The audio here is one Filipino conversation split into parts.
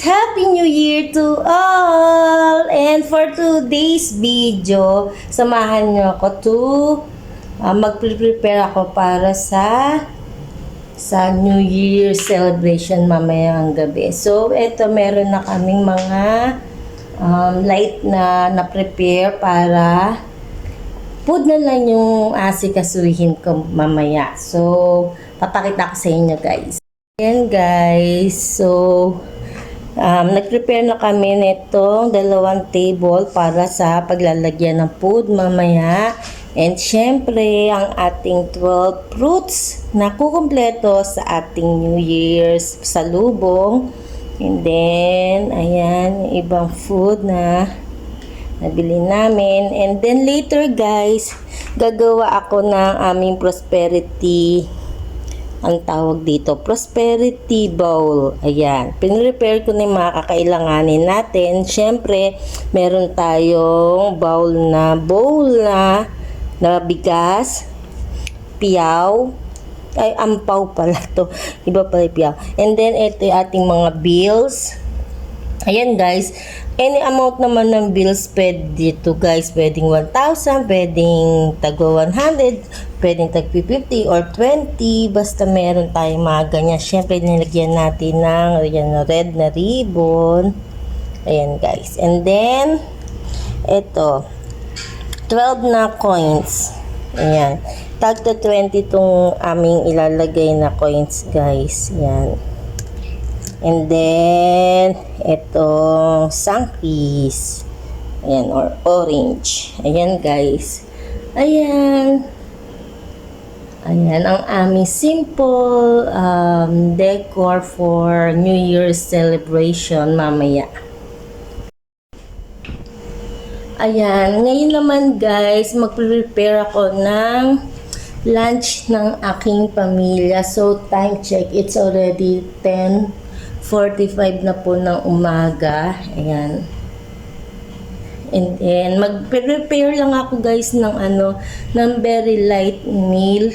Year to all! And for today's video, samahan nyo ako to uh, mag-prepare ako para sa sa New Year celebration mamayang gabi. So, eto meron na kaming mga um, light na na-prepare para food na lang yung asikasuhin ko mamaya. So, papakita ko sa inyo guys. Ayan guys, so um, nag-prepare na kami nitong dalawang table para sa paglalagyan ng food mamaya. And syempre, ang ating 12 fruits na kukumpleto sa ating New Year's salubong. And then, ayan, ibang food na nabili namin. And then later guys, gagawa ako ng aming prosperity ang tawag dito, prosperity bowl. Ayan, pinrepair ko na yung mga kakailanganin natin. Siyempre, meron tayong bowl na bowl na, na bigas, piyaw, ay ampaw pala to. Iba pala piyaw. And then, ito yung ating mga bills. Ayan guys, any amount naman ng bills pwede dito guys, pwedeng 1,000, pwedeng tagwa 100, pwedeng tag 50 or 20, basta meron tayong mga ganyan. Siyempre, nilagyan natin ng ayan, red na ribbon. Ayan guys. And then, ito, 12 na coins. Ayan. Tag to 20 itong aming ilalagay na coins guys. Ayan. And then, itong sangkis. Ayan, or orange. Ayan, guys. Ayan. Ayan, ang aming simple um, decor for New Year's celebration mamaya. Ayan, ngayon naman guys, mag-prepare ako ng lunch ng aking pamilya. So, time check, it's already 10 45 na po ng umaga. Ayan. And then, mag-prepare lang ako guys ng ano, ng very light meal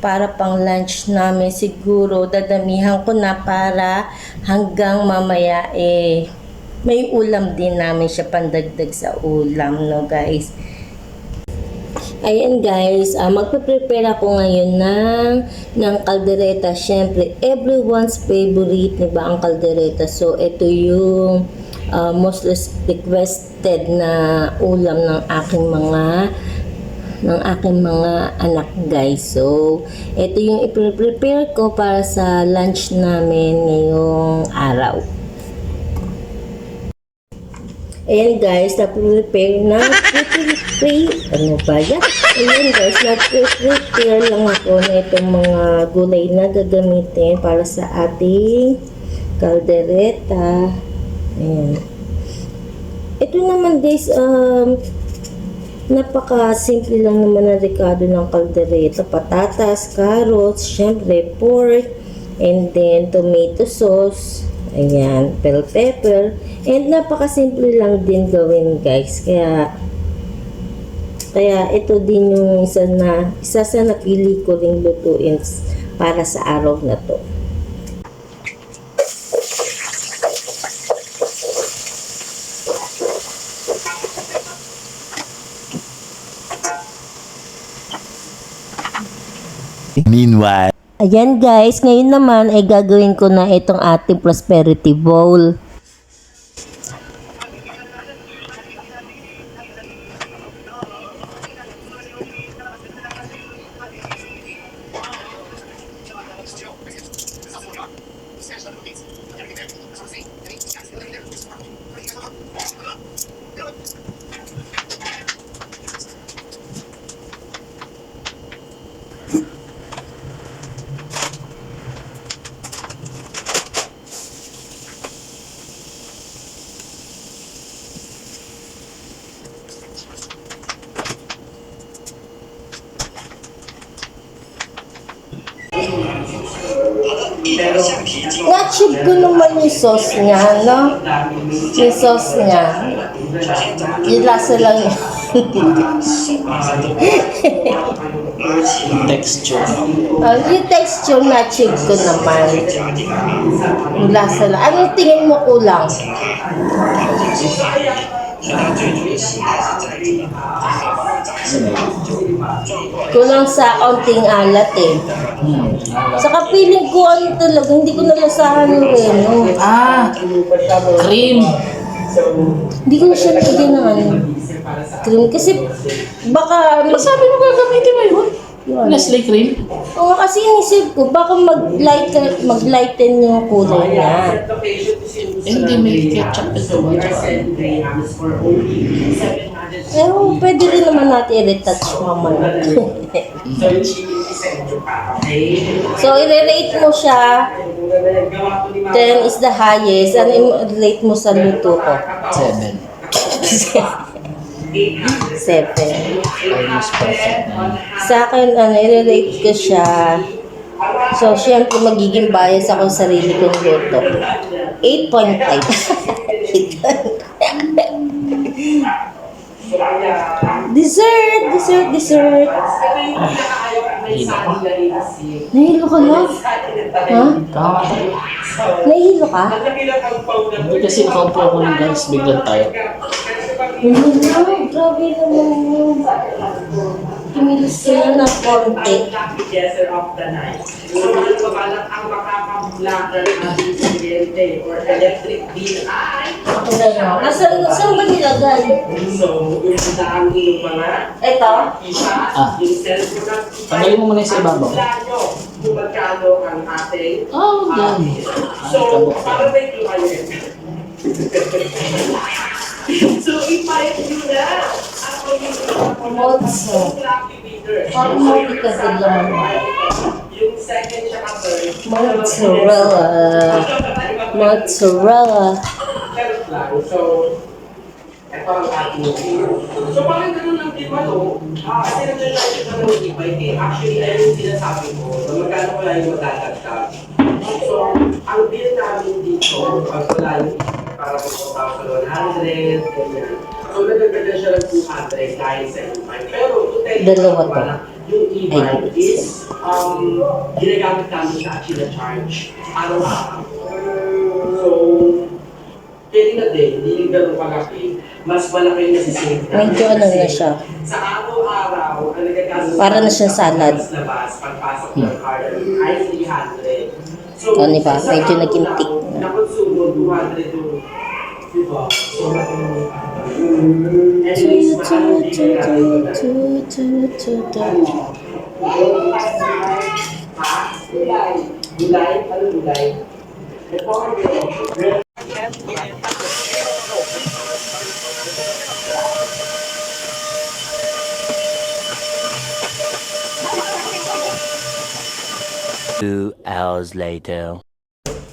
para pang lunch namin. Siguro, dadamihan ko na para hanggang mamaya eh, may ulam din namin siya pandagdag sa ulam, no guys. Ayan guys, uh, magpe-prepare ako ngayon ng, ng kaldereta. Siyempre, everyone's favorite, di ba, ang kaldereta. So, ito yung uh, most requested na ulam ng aking mga ng aking mga anak guys. So, ito yung i-prepare ko para sa lunch namin ngayong araw. Ayan guys, na-prepare na prepare ano ba yan? Ayan guys, na-prepare lang ako na itong mga gulay na gagamitin para sa ating kaldereta. Ayan. Ito naman guys, um, napaka-simple lang naman na rekado ng kaldereta. Patatas, carrots, syempre pork, and then tomato sauce, Ayan, bell pepper. And napakasimple lang din gawin guys. Kaya kaya ito din yung isa na isa sa napili ko ring lutuin para sa araw na to. Meanwhile, Ayan guys, ngayon naman ay gagawin ko na itong ating prosperity bowl. Na-achieve ko naman yung sauce niya, no? Yung sauce niya. Yung lasa lang yun. Texture. Ah, yung texture na check ko naman. Yung lasa lang. Anong tingin mo kulang? Kulang sa kaunting alat eh. Hmm. Saka ko ano talaga, hindi ko nalasahan yung reno. Ah! Cream! Hindi ko na siya nalagyan ng ano. Cream. Kasi baka... Ano sabi mo gagamitin mo yun? Yun. Nestle cream? Oo, kasi inisip ko, baka mag-light, mag-lighten yung kulay niya. Eh, hindi may ketchup ito Eh, oh, pwede rin naman natin i-retouch mamaya. so, i-rate mo siya. 10 is the highest. Ano i-rate mo sa luto ko? Seven. 7. Almost perfect na. Sa akin, ano, i-rate ko siya. So, syempre, magiging bias ako sa sarili kong luto. 8.5. dessert! Dessert! Dessert! Nahilo ka na? Ha? Tama. Nahilo ka? Hindi kasi nakaupo ako ng guys, biglang tayo. Nahilo na. Grabe naman yun. Kimilos ka na ng konti. or electric bill ay lang. Nasaan, saan ba nilagay? so yung daan yung mga Ito? isa, Ah. yung cellphone at Tanggalin mo muna sa ibabaw. Plano kung magkano ang ating Oh, yan. So, Ay, kabok para may eh. So, ipayat nyo na ang pagiging Motso. activator. Parang mali ka sa laman. Yung second tsaka third. Mozzarella. Mozzarella. Charot lang. So, ito ang ating So, parang ganun lang din ano, ah, kasi tayo sa ng e-bike eh. Actually, ayun yung sinasabi ko, na magkano wala yung madadagdag. So, ang bill namin dito, pag wala yung para po 2,100, ganyan. So, nadagdagan siya ng 200 dahil sa. Pero, to tell you, Dalawa to. Yung e-bike is, um, ginagamit namin siya at charge araw-araw. So, pwede na din, hindi rin ganun kalaki. Mas malaki na si save Medyo ano na siya. Sa araw-araw, ang nagagastos Para na siyang salad. Sa labas, pagpasok ng car, ay 300. So, O, di ba? Medyo naging thick na. Nakonsumo 200 to, Two hours later.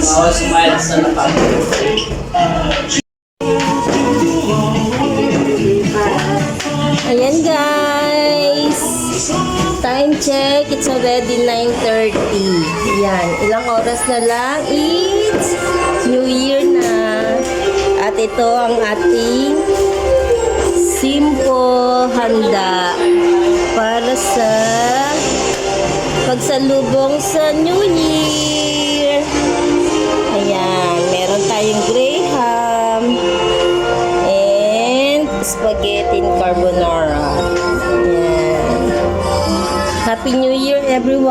Bawal smile sa lapag. Ayan guys! Time check, it's already 9.30. Yan, ilang oras na lang, na. At ito ang ating simple handa para sa pagsalubong sa New Year. Ayan, meron tayong graham and spaghetti carbonara. Ayan. Happy New Year, everyone!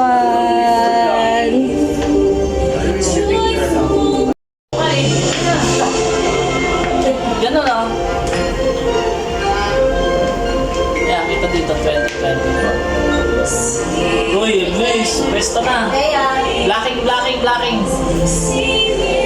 Pwesto na. Blacking, blacking, blacking.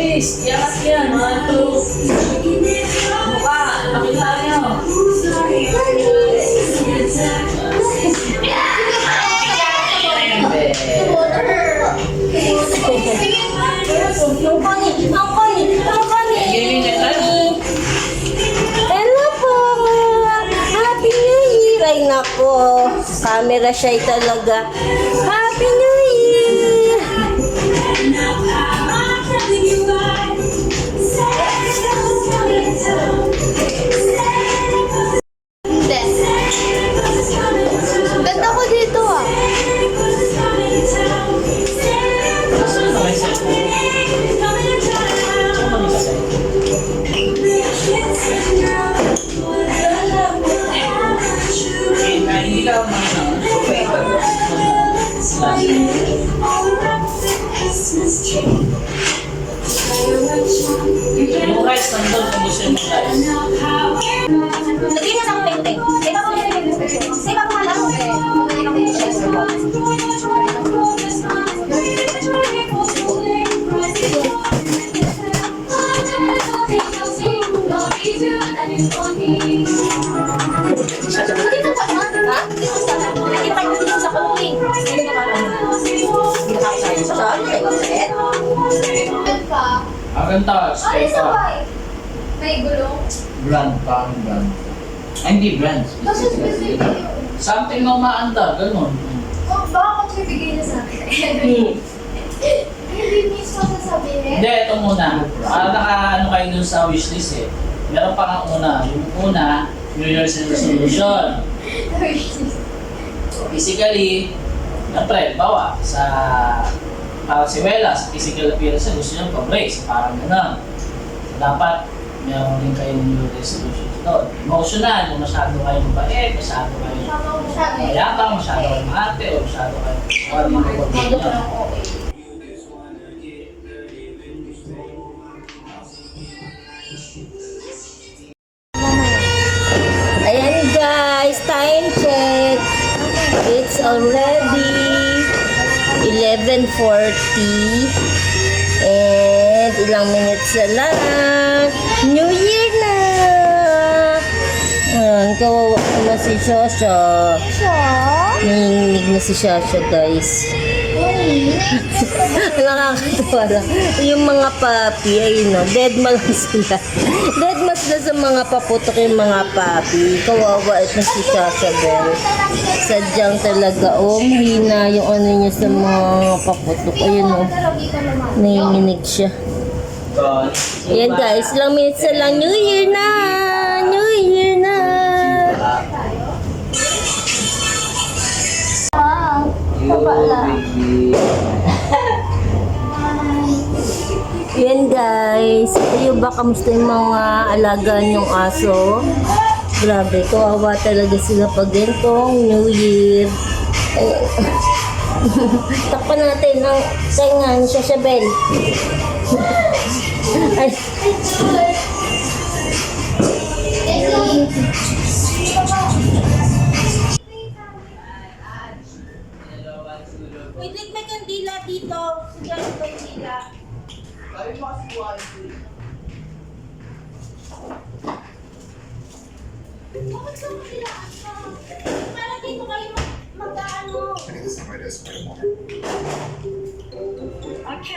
Bilis. Iangat yan. One, two. Mukha, pakita nyo. Yung Connie, ang ang Connie. Gaming na nako, camera siya talaga. Pa. bay? May gulong. Brand, parang brand. Ay, hindi brand. Something na umaanda, ganun. Hindi mismo sasabihin. Hindi, ito muna. Ah, naka ano kayo dun sa wishlist eh. Meron pa nga una. Yung una, New Year's resolution. Physically, Siyempre, bawa, sa para si Wela, sa physical appearance, gusto niya pag-brace, parang gano'n. Dapat, meron din kayo new resolution doon. Emotional, masyado kayo mabait, masyado kayo mayabang, masyado kayo maate, o masyado kayo kung ano yung pag Ayan guys, time check. It's already 11.40. ilang minutes na lang. New Year! Ayan, kawawa naman si Shosha. Siya? Nanginginig na si Shosha, guys. Uy, Nakakatawa lang. Yung mga papi, ayun no, dead ma lang sila. dead mas na sa mga paputok yung mga papi. Kawawa ito si Shasha Bell. Sadyang talaga, oh, mahina yung ano niya sa mga paputok. Ayun oh, nanginginig siya. Ayan guys, ilang minutes na lang. New Year na! Ba kamusta yung mga alaga niyong aso? Grabe, kawawa talaga sila pag gantong New Year. Ay, Takpan natin saingan siya sa bell. Ay, wait, may kandila dito. Siguro may kandila. Bakit ka magkila? Para dito kayo mag- mag-ano. Happy